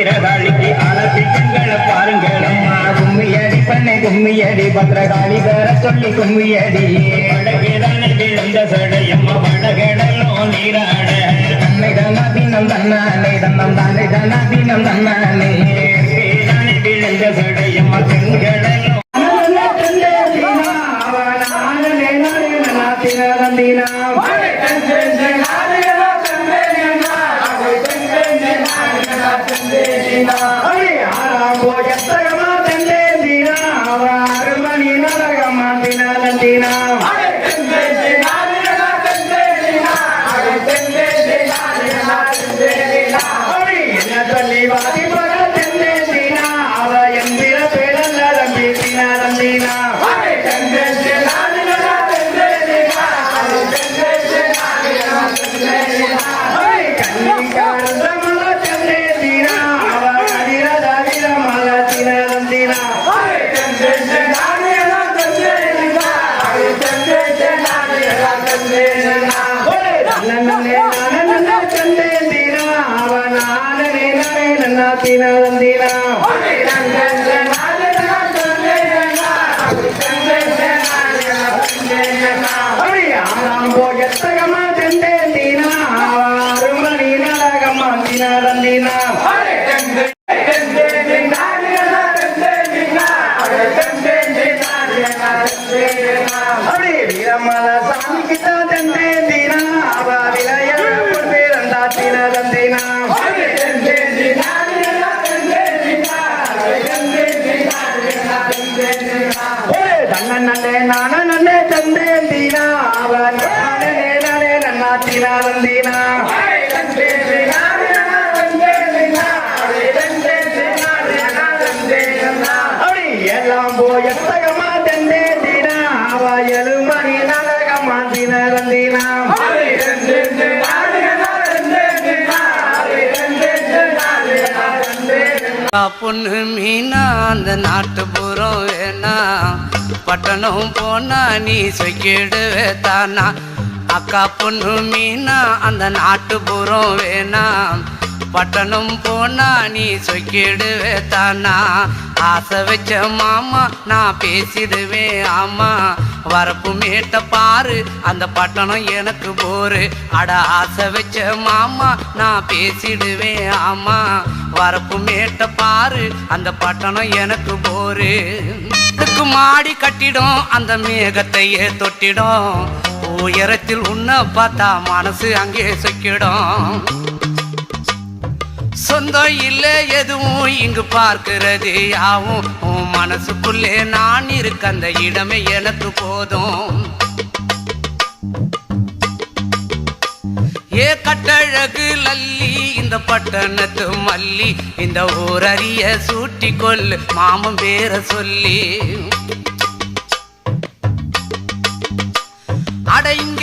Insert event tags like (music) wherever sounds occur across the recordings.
வருகிற அலசி பெண்களை பாருங்கள் அம்மா கும்மியடி பண்ணை கும்மி பத்திரகாளி தர சொல்லி கும்மியடி. வடகிழனை விழுந்த சடையம்மா வடகிழலோ நீராட. தன்னை தானாதீனம் தன்னானே தன்னம் தானே தானாதீனம் தன்னானே விழுந்த சடை பொண்ணு மீனா அந்த நாட்டுப்புறம் வேணா பட்டணம் போனா நீ சொக்கிடுவே தானா அக்கா பொண்ணு மீனா அந்த நாட்டுப்புறம் வேணாம். பட்டணம் போனா நீ சொக்கிடுவே தானா? ஆசை வச்ச மாமா நான் பேசிடுவேன் ஆமா. வரப்பு மேட்ட பாரு அந்த பட்டணம் எனக்கு போரு. அட ஆசை வச்ச மாமா நான் பேசிடுவேன் ஆமா. வரப்பு மேட்ட பாரு அந்த பட்டணம் எனக்கு போரு. இதுக்கு மாடி கட்டிடும் அந்த மேகத்தையே தொட்டிடும். உயரத்தில் உன்னை பார்த்தா மனசு அங்கே சொக்கிடும். சொந்தம் இல்ல எதுவும் இங்கு பார்க்கிறது யாவும். உன் மனசுக்குள்ளே நான் இருக்க அந்த இடமே எனக்கு போதும். ஏ கட்டழகு லல்லி இந்த பட்டணத்து மல்லி இந்த ஊரறிய சூட்டி கொள்ளு மாமன் பேர சொல்லி. அடையும்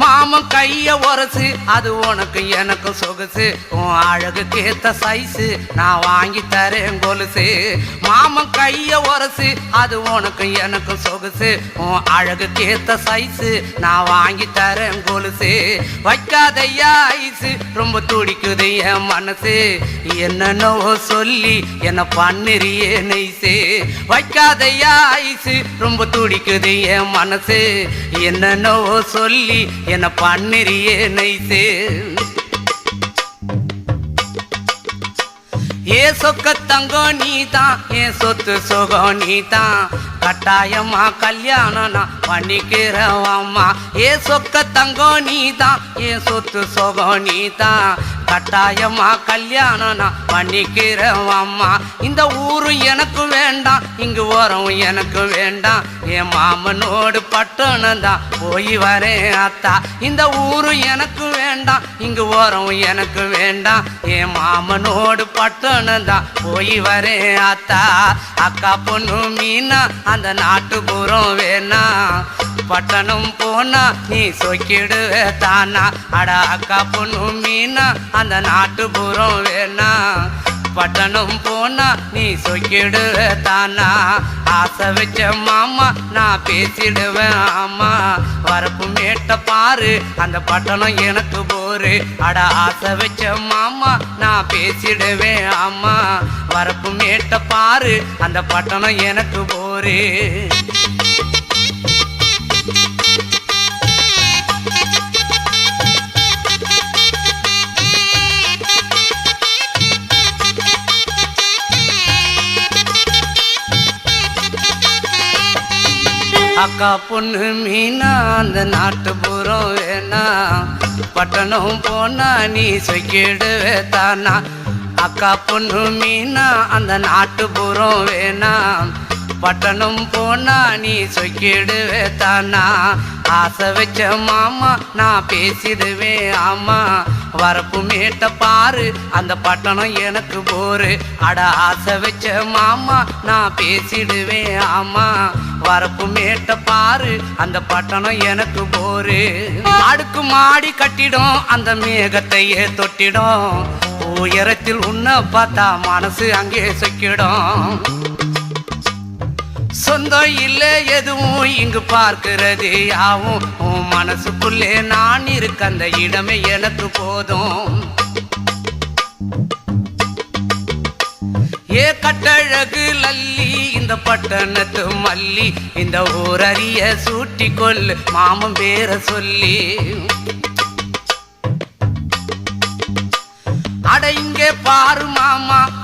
மாமன் கைய உரசு அது உனக்கு எனக்கு சொகுசு. உன் அழகுக்கு ஏத்த சைஸு நான் வாங்கி தரேன் கொலுசு. மாமன் கைய உரசு அது உனக்கு எனக்கு சொகுசு. உன் அழகுக்கு ஏத்த சைஸு நான் வாங்கி தரேன் கொலுசு. வைக்காதையா ஐசு ரொம்ப துடிக்குது என் மனசு. என்னென்னவோ சொல்லி என்ன பண்ணிறியே நெய்சு. வைக்காதையா ஐசு ரொம்ப துடிக்குது என் மனசு. என்னென்னவோ சொல்லி என்ன பண்ணுறியே நைசு ஏ சொக்க தங்கம் நீ தான் ஏ சொத்து சுகம் நீ தான் கட்டாயமா கல்யாணம் நான் பண்ணிக்கிறேன் ஏ சொக்க தங்கம் நீதான் ஏ சொத்து சொகம் நீதான். கட்டாயமா கல்யாணம் நான் பண்ணிக்கிறேன் இந்த ஊரும் எனக்கு வேண்டாம் இங்கு ஓரம் எனக்கு வேண்டாம். என் மாமனோடு பட்டணம் தான் போய் வரேன் அத்தா. இந்த ஊரு எனக்கு வேண்டாம் இங்கு ஓரம் எனக்கு வேண்டாம். என் மாமனோடு பட்டணம் தான் போய் வரேன் அத்தா. அக்கா பொண்ணு மீனா அந்த நாட்டுப்புறம் வேணா பட்டணம் போனா நீ சொக்கிடுவே தானா? அட அக்கா பொண்ணு மீனா? அந்த நாட்டுப்புறம் வேணா பட்டணம் போனா நீ சொக்கிடுவ தானா? ஆசை வச்ச மாமா நான் பேசிடுவேன் ஆமா வரப்பு மேட்ட பாரு அந்த பட்டணம் எனக்கு போரு. அட ஆசை வச்ச மாமா நான் பேசிடுவேன் ஆமா வரப்பு மேட்ட பாரு அந்த பட்டணம் எனக்கு போரு. அக்கா பொண்ணு மீனா அந்த நாட்டுப்புறம் வேணா. பட்டணம் போனா நீ சொக்கிடுவே தானா. அக்கா பொண்ணு மீனா அந்த நாட்டுப்புறம் வேணாம் பட்டணம் போனா நீ சொக்கிடுவே தானா? ஆசை வச்ச மாமா நான் பேசிடுவேன் ஆமா. வரப்பு மேட்ட பாரு அந்த பட்டணம் எனக்கு போரு. அட ஆசை வச்ச மாமா நான் பேசிடுவேன் ஆமா. வரப்பு மேட்ட பாரு அந்த பட்டணம் எனக்கு போரு. அடுக்கு மாடி கட்டிடும் அந்த மேகத்தையே தொட்டிடும். உயரத்தில் உன்னை பார்த்தா மனசு அங்கே சொக்கிடும். சொந்தம் இல்லை எதுவும் இங்கு பார்க்கிறது யாவும். உன் மனசுக்குள்ளே நான் இருக்க அந்த இடமே எனக்கு போதும். ஏ கட்டழகு லல்லி இந்த பட்டணத்து மல்லி இந்த ஊரறிய சூட்டி கொள்ளு மாமன் பேர சொல்லி. அட இங்கே பாரு மாமா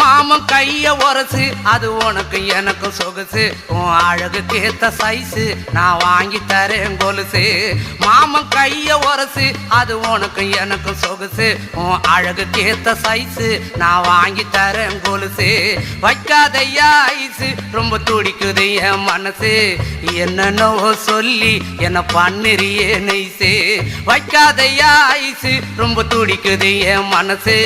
மாமன் கைய உரசு அது உனக்கு எனக்கு சொகுசு. உன் அழகுக்கு ஏத்த சைஸு நான் வாங்கி தரேன் கொலுசு. மாமன் கைய உரசு அது உனக்கு எனக்கு சொகுசு. உன் அழகுக்கு ஏத்த சைஸு நான் வாங்கி தரேன் கொலுசு. வைக்காதையா ஐசு ரொம்ப துடிக்குது என் மனசு. என்னென்னவோ சொல்லி என்ன பண்ணுறியே நெய்சு. வைக்காதையா ஐசு ரொம்ப துடிக்குது என் மனசு.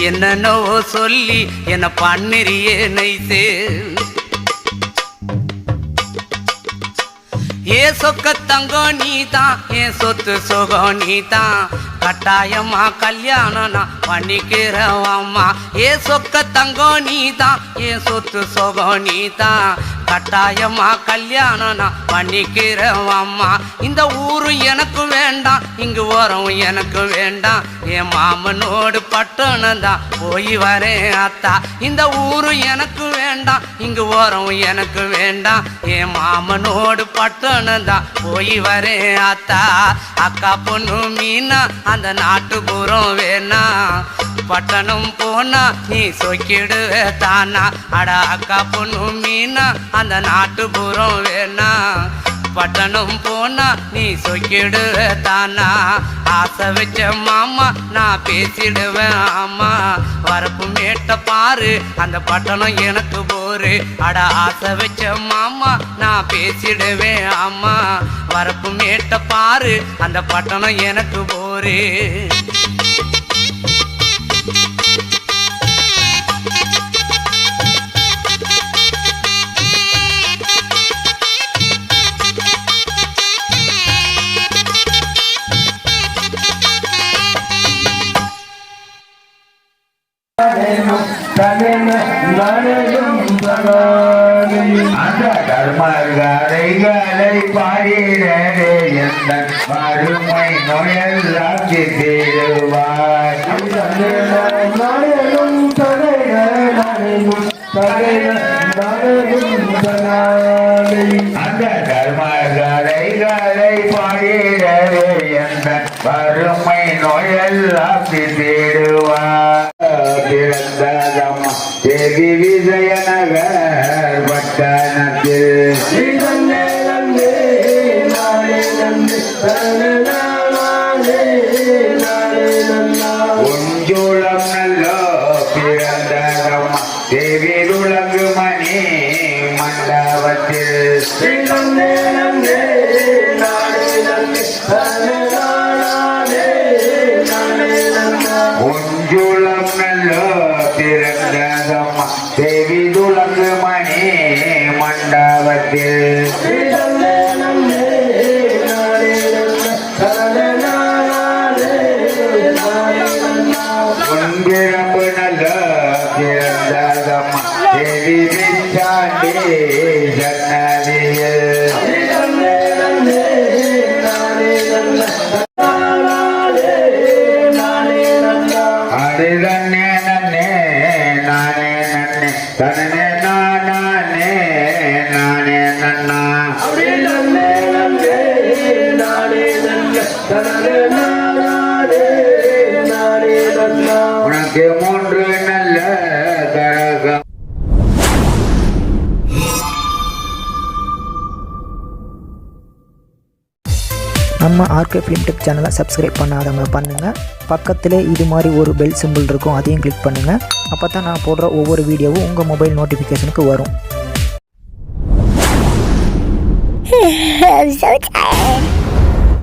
என்னென்னவோ சொல்லி என்ன பண்ணுறியே நைசு ஏ சொக்க தங்கம் நீதான் ஏன் சொத்து சுகம் நீதான். கட்டாயமா கல்யாணம் நான் பண்ணிக்கிறேன் ஏ சொக்க தங்கம் நீதான் ஏன் சொத்து சுகம் நீதான். கட்டாயமா கல்யாணம் நான் பண்ணிக்கிறேன் அம்மா. இந்த ஊரு எனக்கு வேண்டாம் இங்கு ஓரம் எனக்கு வேண்டாம். என் மாமனோடு பட்டணம் தான் போய் வரேன் அத்தா. இந்த ஊரு எனக்கு வேண்டாம் இங்கு ஓரம் எனக்கு வேண்டாம். என் மாமனோடு பட்டணம் தான் போய் வரேன் அத்தா. அக்கா பொண்ணு மீனா அந்த நாட்டுப்புறம் வேணா. பட்டணம் போனா நீ சொக்கிடுவே தானா? அட அக்கா பொண்ணு மீனா அந்த நாட்டுப்புறம் வேணா. பட்டணம் போனா நீ சொக்கிடுவே தானா? ஆசை வச்ச மாமா நான் பேசிடுவேன் ஆமா. வரப்பு மேட்ட பாரு அந்த பட்டணம் எனக்கு போரு. அட ஆசை வச்ச மாமா நான் பேசிடுவேன் ஆமா. வரப்பு மேட்ட பாரு அந்த பட்டணம் எனக்கு போரு. அந்த கர்மகாரைகளை பாடினே எந்த மறுமை நோயெல்லாம் தீருவாய் அந்த தர்மகளை கலை பாடிடவே எந்த வறுமை நோயெல்லாம் தீடுவார் பிறந்ததம் தேவி விஜயநகர் பட்டணத்தில். மண்டபத்தில் உனக்கு மூன்று நல்ல கரகம் நம்ம ஆர்கே ஃபிலிம்டெக் சேனலை சப்ஸ்கிரைப் பண்ணாதவங்க பண்ணுங்கள் பக்கத்தில் இது மாதிரி ஒரு பெல் சிம்பிள் இருக்கும் அதையும் கிளிக் பண்ணுங்கள் அப்போ தான் நான் போடுற ஒவ்வொரு வீடியோவும் உங்கள் மொபைல் நோட்டிஃபிகேஷனுக்கு வரும். (laughs)